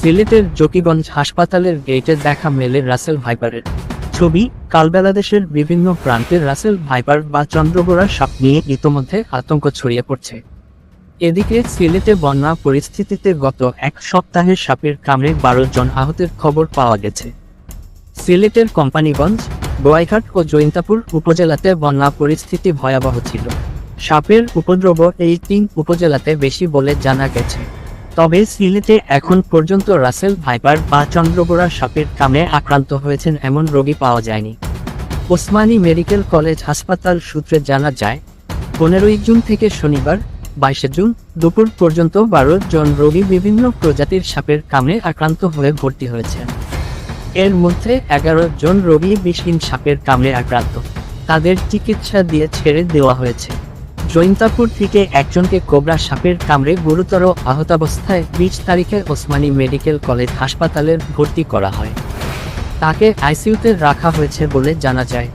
সিলেটের জকিগঞ্জ হাসপাতালের গেটে দেখা মেলে রাসেল ভাইপারের ছবি। কালবেলাদেশের বিভিন্ন প্রান্তের রাসেল ভাইপার বা চন্দ্রবোরা সাপ নিয়ে ইতোমধ্যে আতঙ্ক ছড়িয়ে পড়ছে। এদিকে সিলেটে বন্যা পরিস্থিতিতে গত এক সপ্তাহে সাপের কামড়ে বারো জন আহতের খবর পাওয়া গেছে। সিলেটের কোম্পানিগঞ্জ বোয়াইঘাট ও জৈন্তাপুর উপজেলাতে বন্যা পরিস্থিতি ভয়াবহ ছিল। সাপের উপদ্রব এই তিন উপজেলাতে বেশি বলে জানা গেছে। তবে সিলেটে এখন পর্যন্ত রাসেল ভাইপার বা চন্দ্রবোরা সাপের কামড়ে আক্রান্ত হয়েছেন এমন রোগী পাওয়া যায়নি। ওসমানী মেডিকেল কলেজ হাসপাতাল সূত্রে জানা যায়, পনেরোই জুন থেকে শনিবার, বাইশে জুন দুপুর পর্যন্ত বারো জন রোগী বিভিন্ন প্রজাতির সাপের কামড়ে আক্রান্ত হয়ে ভর্তি হয়েছে এর মধ্যে এগারো জন রোগী বিষহীন সাপের কামড়ে আক্রান্ত। তাদের চিকিৎসা দিয়ে ছেড়ে দেওয়া হয়েছে। জৈন্তাপুর থেকে একজনকে কোবরা সাপের কামড়ে গুরুতর আহতাবস্থায় বিশ তারিখে ওসমানী মেডিকেল কলেজ হাসপাতালে ভর্তি করা হয়। তাকে আইসিইউতে রাখা হয়েছে বলে জানা যায়।